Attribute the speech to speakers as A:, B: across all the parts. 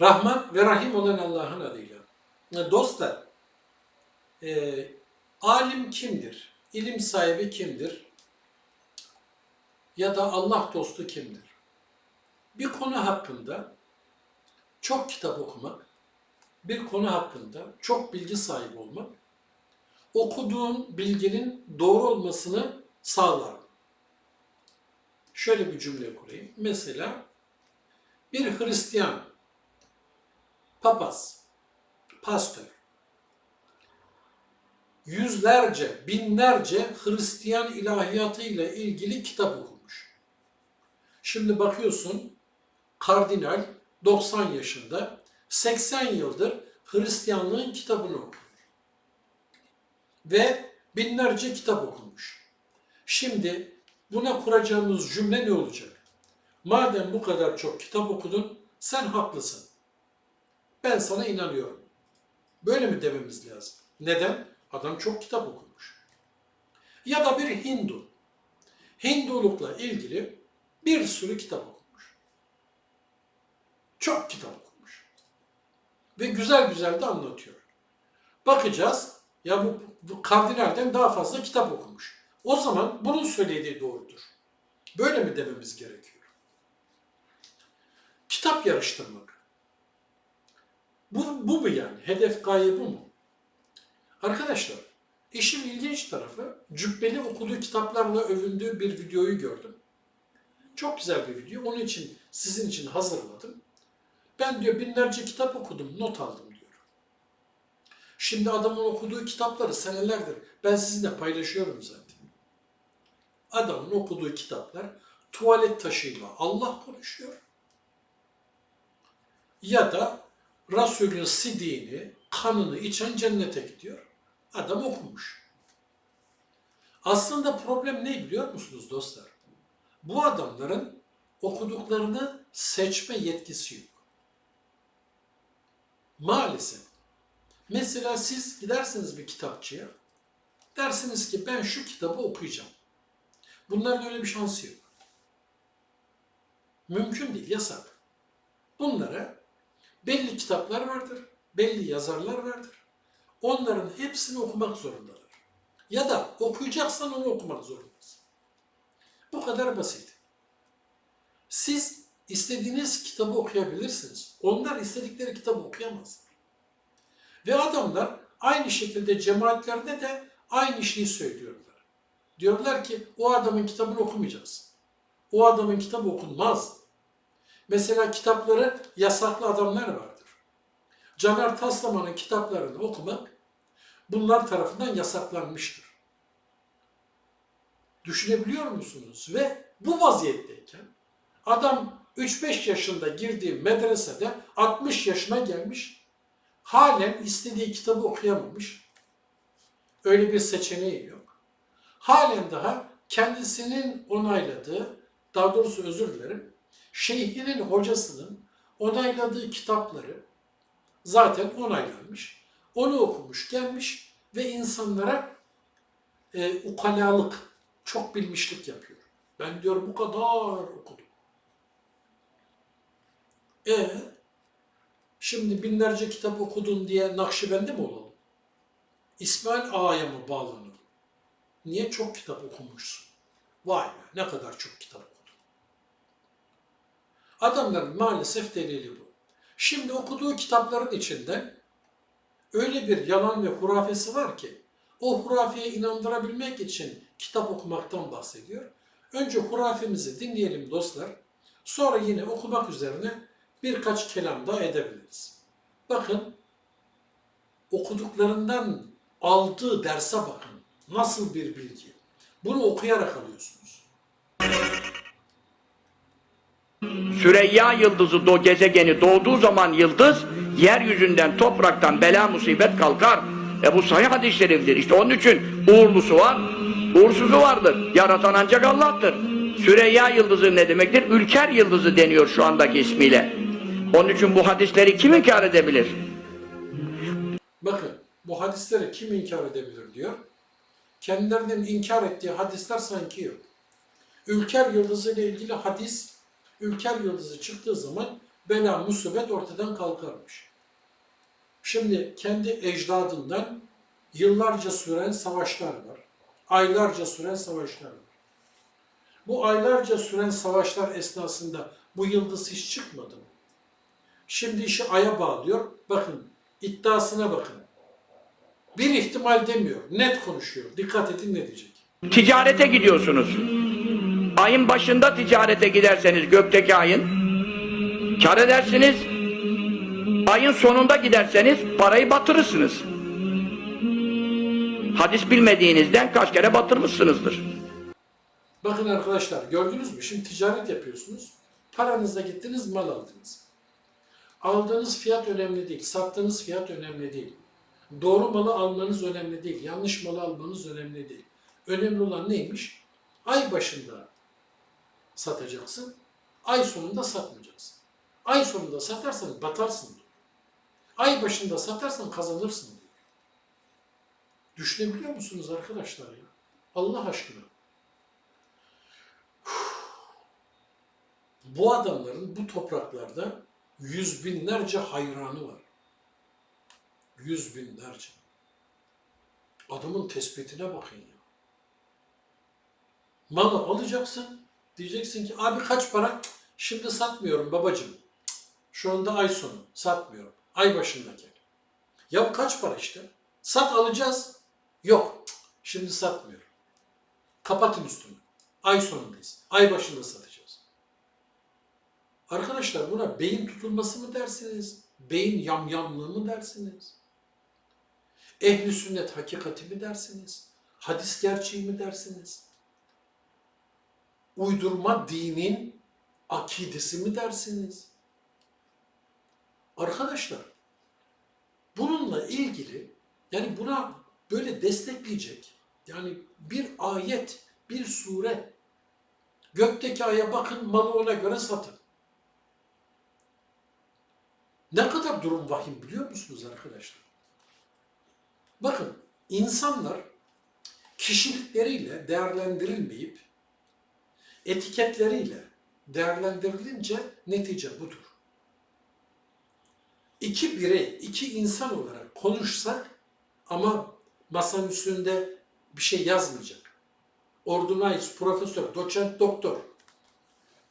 A: Rahman ve Rahim olan Allah'ın adıyla. Dostlar, e, alim kimdir? İlim sahibi kimdir? Ya da Allah dostu kimdir? Bir konu hakkında çok kitap okumak, bir konu hakkında çok bilgi sahibi olmak, okuduğun bilginin doğru olmasını sağlar. Şöyle bir cümle kurayım. Mesela bir Hristiyan, papaz, pastör, yüzlerce, binlerce Hristiyan ilahiyatı ile ilgili kitap okumuş. Şimdi bakıyorsun, kardinal 90 yaşında, 80 yıldır Hristiyanlığın kitabını okuyor. Ve binlerce kitap okumuş. Şimdi buna kuracağımız cümle ne olacak? Madem bu kadar çok kitap okudun, sen haklısın. Ben sana inanıyorum. Böyle mi dememiz lazım? Neden? Adam çok kitap okumuş. Ya da bir Hindu. Hindulukla ilgili bir sürü kitap okumuş. Çok kitap okumuş. Ve güzel güzel de anlatıyor. Bakacağız, ya bu, bu kardinalden daha fazla kitap okumuş. O zaman bunun söylediği doğrudur. Böyle mi dememiz gerekiyor? Kitap yarıştırmak. Bu, bu mu yani? Hedef gaye bu mu? Arkadaşlar, işin ilginç tarafı Cübbeli okuduğu kitaplarla övündüğü bir videoyu gördüm. Çok güzel bir video. Onun için sizin için hazırladım. Ben diyor binlerce kitap okudum, not aldım diyor. Şimdi adamın okuduğu kitapları senelerdir ben sizinle paylaşıyorum zaten. Adamın okuduğu kitaplar tuvalet taşıyla Allah konuşuyor. Ya da Resulün sidiğini, kanını içen cennete gidiyor. Adam okumuş. Aslında problem ne biliyor musunuz dostlar? Bu adamların okuduklarını seçme yetkisi yok. Maalesef. Mesela siz gidersiniz bir kitapçıya, dersiniz ki ben şu kitabı okuyacağım. Bunların öyle bir şansı yok. Mümkün değil, yasak. Bunlara belli kitaplar vardır, belli yazarlar vardır. Onların hepsini okumak zorundalar. Ya da okuyacaksan onu okumak zorundasın. Bu kadar basit. Siz istediğiniz kitabı okuyabilirsiniz. Onlar istedikleri kitabı okuyamazlar. Ve adamlar aynı şekilde cemaatlerinde de aynı şeyi söylüyorlar. Diyorlar ki o adamın kitabını okumayacaksın. O adamın kitabı okunmaz. Mesela kitapları yasaklı adamlar vardır. Caner Taslaman'ın kitaplarını okumak bunlar tarafından yasaklanmıştır. Düşünebiliyor musunuz? Ve bu vaziyetteyken adam 3-5 yaşında girdiği medresede 60 yaşına gelmiş, halen istediği kitabı okuyamamış. Öyle bir seçeneği yok. Halen daha kendisinin onayladığı, daha doğrusu özür dilerim, şeyhinin hocasının onayladığı kitapları zaten onaylanmış. Onu okumuş, gelmiş ve insanlara e, ukalalık, çok bilmişlik yapıyor. Ben diyor bu kadar okudum. E şimdi binlerce kitap okudun diye Nakşibendi mi olalım? İsmail Ağa'ya mı bağlanalım? Niye çok kitap okumuşsun? Vay be ne kadar çok kitap okudun. Adamların maalesef delili bu. Şimdi okuduğu kitapların içinde öyle bir yalan ve hurafesi var ki o hurafeye inandırabilmek için kitap okumaktan bahsediyor. Önce hurafemizi dinleyelim dostlar. Sonra yine okumak üzerine birkaç kelam daha edebiliriz. Bakın okuduklarından aldığı derse bakın. Nasıl bir bilgi. Bunu okuyarak alıyorsunuz.
B: Süreyya yıldızı do gezegeni doğduğu zaman yıldız yeryüzünden topraktan bela musibet kalkar. E bu sahih hadis-i şeriftir. İşte onun için uğurlusu var, uğursuzu vardır. Yaratan ancak Allah'tır. Süreyya yıldızı ne demektir? Ülker yıldızı deniyor şu andaki ismiyle. Onun için bu hadisleri kim inkar edebilir?
A: Bakın bu hadisleri kim inkar edebilir diyor. Kendilerinin inkar ettiği hadisler sanki yok. Ülker yıldızı ile ilgili hadis, Ülker yıldızı çıktığı zaman bela musibet ortadan kalkarmış. Şimdi kendi ecdadından yıllarca süren savaşlar var. Aylarca süren savaşlar var. Bu aylarca süren savaşlar esnasında bu yıldız hiç çıkmadı mı? Şimdi işi aya bağlıyor. Bakın iddiasına bakın. Bir ihtimal demiyor. Net konuşuyor. Dikkat edin ne diyecek.
B: Ticarete gidiyorsunuz. Ayın başında ticarete giderseniz gökteki ayın kar edersiniz. Ayın sonunda giderseniz parayı batırırsınız. Hadis bilmediğinizden kaç kere batırmışsınızdır.
A: Bakın arkadaşlar gördünüz mü? Şimdi ticaret yapıyorsunuz. Paranızla gittiniz mal aldınız. Aldığınız fiyat önemli değil. Sattığınız fiyat önemli değil. Doğru malı almanız önemli değil. Yanlış malı almanız önemli değil. Önemli olan neymiş? Ay başında satacaksın. Ay sonunda satmayacaksın. Ay sonunda satarsan batarsın diyor. Ay başında satarsan kazanırsın diyor. Düşünebiliyor musunuz arkadaşlar ya? Allah aşkına. Bu adamların bu topraklarda yüz binlerce hayranı var. Yüz binlerce. Adamın tespitine bakın ya. Malı alacaksın. Diyeceksin ki abi kaç para? "Cık, Şimdi satmıyorum babacığım. Şu anda ay sonu. Satmıyorum. Ay başında gel. Ya kaç para işte? Sat alacağız. Yok. Şimdi satmıyorum. Kapatın üstünü. Ay sonundayız. Ay başında satacağız. Arkadaşlar buna beyin tutulması mı dersiniz? Beyin yamyamlığı mı dersiniz? Ehli sünnet hakikati mi dersiniz? Hadis gerçeği mi dersiniz? Uydurma dinin akidesi mi dersiniz? Arkadaşlar bununla ilgili yani buna böyle destekleyecek yani bir ayet, bir sure gökteki aya bakın malı ona göre satın. Ne kadar durum vahim biliyor musunuz arkadaşlar? Bakın insanlar kişilikleriyle değerlendirilmeyip etiketleriyle değerlendirilince netice budur. İki birey, iki insan olarak konuşsak ama masanın üstünde bir şey yazmayacak. Ordinais, profesör, doçent, doktor.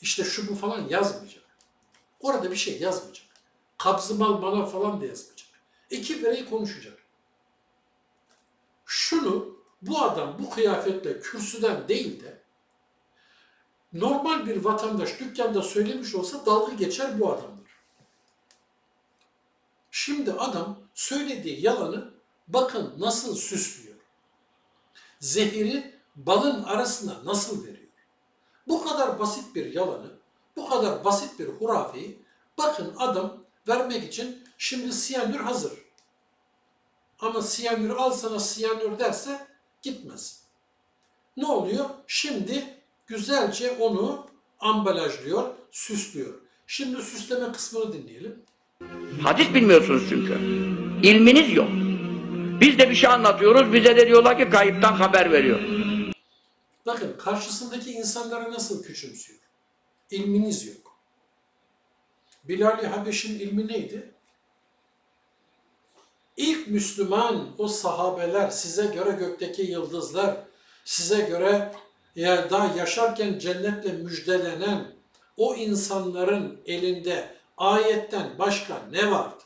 A: İşte şu bu falan yazmayacak. Orada bir şey yazmayacak. Kabzı mal bana falan da yazmayacak. İki birey konuşacak. Şunu bu adam bu kıyafetle kürsüden değil de normal bir vatandaş dükkanda söylemiş olsa dalga geçer bu adamdır. Şimdi adam söylediği yalanı bakın nasıl süslüyor. Zehiri balın arasına nasıl veriyor. Bu kadar basit bir yalanı, bu kadar basit bir hurafeyi bakın adam vermek için şimdi siyanür hazır. Ama siyanür al sana siyanür derse gitmez. Ne oluyor? Şimdi güzelce onu ambalajlıyor, süslüyor. Şimdi süsleme kısmını dinleyelim.
B: Hadis bilmiyorsunuz çünkü. İlminiz yok. Biz de bir şey anlatıyoruz, bize de diyorlar ki kayıptan haber veriyor.
A: Bakın karşısındaki insanlara nasıl küçümsüyor. İlminiz yok. Bilal-i Habeş'in ilmi neydi? İlk Müslüman o sahabeler size göre gökteki yıldızlar, size göre ya daha yaşarken cennetle müjdelenen o insanların elinde ayetten başka ne vardı?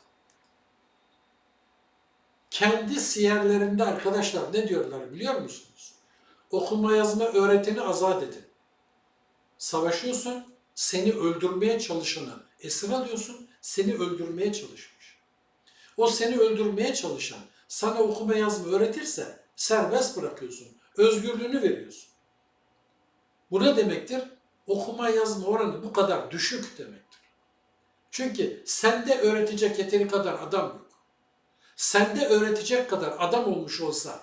A: Kendi siyerlerinde arkadaşlar ne diyorlar biliyor musunuz? Okuma yazma öğreteni azat edin. Savaşıyorsun, seni öldürmeye çalışanı esir alıyorsun, seni öldürmeye çalışmış. O seni öldürmeye çalışan sana okuma yazma öğretirse serbest bırakıyorsun, özgürlüğünü veriyorsun. Bu ne demektir? Okuma yazma oranı bu kadar düşük demektir. Çünkü sende öğretecek yeteri kadar adam yok. Sende öğretecek kadar adam olmuş olsa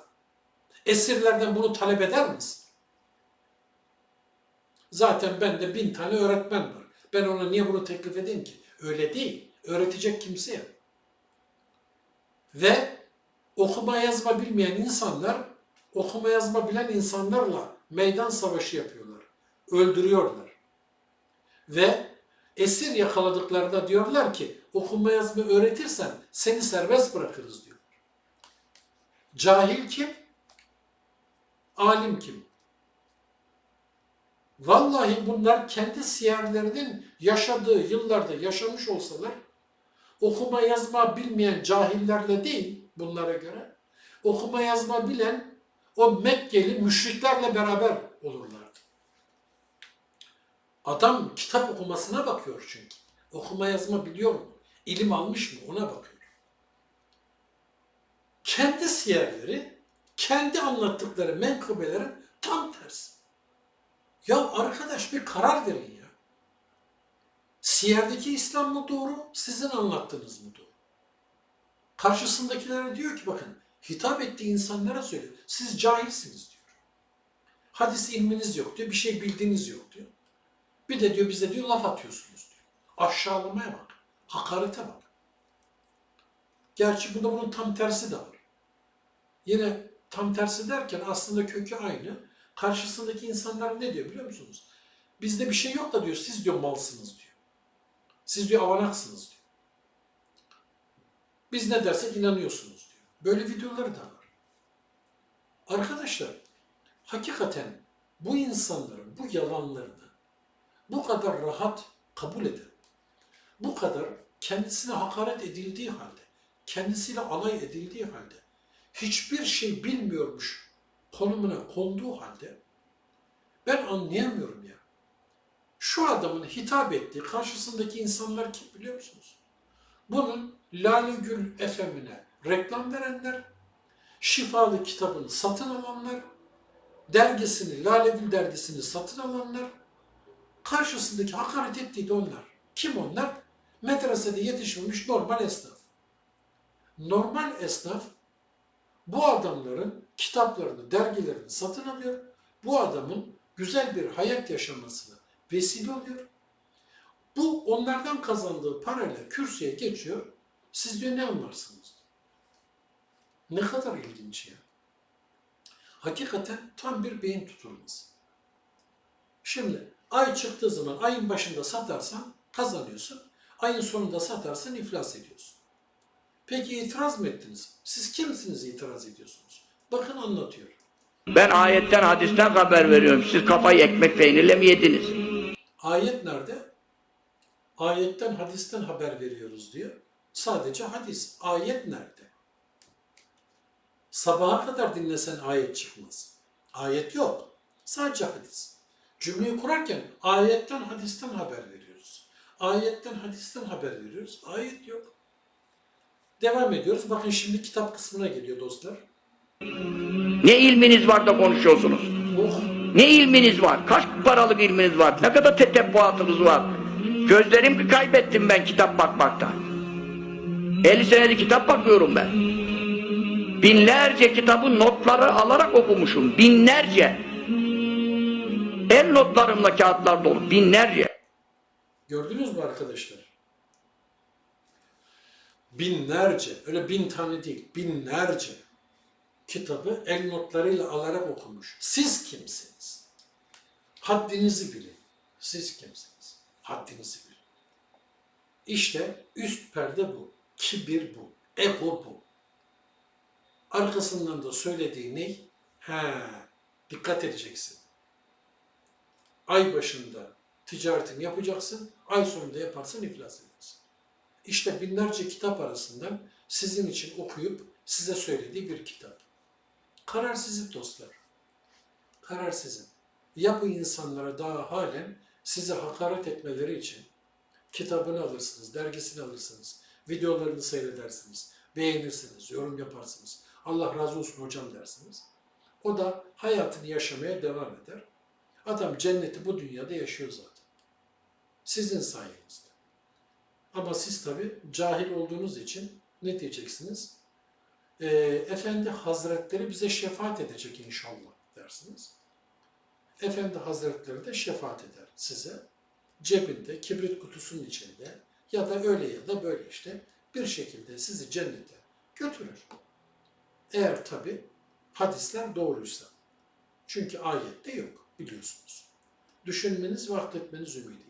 A: esirlerden bunu talep eder misin? Zaten bende bin tane öğretmen var. Ben ona niye bunu teklif edeyim ki? Öyle değil. Öğretecek kimse yok. Ve okuma yazma bilmeyen insanlar okuma yazma bilen insanlarla meydan savaşı yapıyorlar. Öldürüyorlar. Ve esir yakaladıklarında diyorlar ki okuma yazma öğretirsen seni serbest bırakırız diyor. Cahil kim? Alim kim? Vallahi bunlar kendi siyerlerinin yaşadığı yıllarda yaşamış olsalar okuma yazma bilmeyen cahillerle değil bunlara göre okuma yazma bilen o Mekkeli müşriklerle beraber olurlardı. Adam kitap okumasına bakıyor çünkü. Okuma yazma biliyor mu? İlim almış mı? Ona bakıyor. Kendi siyerleri, kendi anlattıkları menkıbelerin tam tersi. Ya arkadaş bir karar verin ya. Siyerdeki İslam mı doğru, sizin anlattığınız mı doğru? Karşısındakilere diyor ki bakın, hitap ettiği insanlara söylüyor. Siz cahilsiniz diyor. Hadis ilminiz yok diyor, bir şey bildiğiniz yok diyor. Bir de diyor bize diyor laf atıyorsunuz diyor. Aşağılamaya bak, hakarete bak. Gerçi bunda bunun tam tersi de var. Yine tam tersi derken aslında kökü aynı. Karşısındaki insanlar ne diyor biliyor musunuz? Bizde bir şey yok da diyor, siz diyor malsınız diyor. Siz diyor avanaksınız diyor. Biz ne dersek inanıyorsunuz diyor. Böyle videoları da var. Arkadaşlar, hakikaten bu insanların bu yalanlarını bu kadar rahat kabul eden, bu kadar kendisine hakaret edildiği halde, kendisiyle alay edildiği halde, hiçbir şey bilmiyormuş konumuna konduğu halde ben anlayamıyorum ya. Şu adamın hitap ettiği karşısındaki insanlar kim biliyor musunuz? Bunun Lale Gül FM'ine reklam verenler, şifalı kitabını satın alanlar, dergisini, Lale Gül dergisini satın alanlar, karşısındaki hakaret ettiği onlar. Kim onlar? Medresede yetişmemiş normal esnaf. Normal esnaf bu adamların kitaplarını, dergilerini satın alıyor. Bu adamın güzel bir hayat yaşamasına vesile oluyor. Bu onlardan kazandığı parayla kürsüye geçiyor. Siz diyor ne anlarsınız? Ne kadar ilginç ya. Hakikaten tam bir beyin tutulması. Şimdi ay çıktığı zaman ayın başında satarsan kazanıyorsun. Ayın sonunda satarsan iflas ediyorsun. Peki itiraz mı ettiniz? Siz kimsiniz itiraz ediyorsunuz? Bakın anlatıyor.
B: Ben ayetten hadisten haber veriyorum. Siz kafayı ekmek peynirle mi yediniz?
A: Ayet nerede? Ayetten, hadisten haber veriyoruz diyor. Sadece hadis. Ayet nerede? Sabaha kadar dinlesen ayet çıkmaz. Ayet yok. Sadece hadis. Cümleyi kurarken ayetten, hadisten haber veriyoruz. Ayetten, hadisten haber veriyoruz. Ayet yok. Devam ediyoruz. Bakın şimdi kitap kısmına geliyor dostlar.
B: Ne ilminiz var da konuşuyorsunuz?
A: Oh,
B: Ne ilminiz var? Kaç paralık ilminiz var? Ne kadar tetebbuatınız var? Gözlerimi kaybettim ben kitap bakmaktan. 50 senedir kitap bakıyorum ben. Binlerce kitabı notları alarak okumuşum. Binlerce. El notlarımla kağıtlar dolu. Binlerce.
A: Gördünüz mü arkadaşlar? Binlerce, öyle bin tane değil, binlerce kitabı el notlarıyla alarak okumuş. Siz kimsiniz? Haddinizi bilin. Siz kimsiniz? Haddinizi bilin. İşte üst perde bu. Kibir bu. Ego bu. Arkasından da söylediği ne? He, dikkat edeceksin. Ay başında ticaretini yapacaksın, ay sonunda yaparsan iflas edersin. İşte binlerce kitap arasından sizin için okuyup size söylediği bir kitap. Karar sizin dostlar. Karar sizin. Ya bu insanlara daha halen size hakaret etmeleri için kitabını alırsınız, dergisini alırsınız, videolarını seyredersiniz, beğenirsiniz, yorum yaparsınız. Allah razı olsun hocam dersiniz. O da hayatını yaşamaya devam eder. Adam cenneti bu dünyada yaşıyor zaten. Sizin sayenizde. Ama siz tabi cahil olduğunuz için ne diyeceksiniz? Ee, Efendi Hazretleri bize şefaat edecek inşallah dersiniz. Efendi Hazretleri de şefaat eder size. Cebinde, kibrit kutusunun içinde ya da öyle ya da böyle işte bir şekilde sizi cennete götürür. Eğer tabi hadisler doğruysa. Çünkü ayette yok biliyorsunuz. Düşünmeniz ve akletmeniz ümidiyle.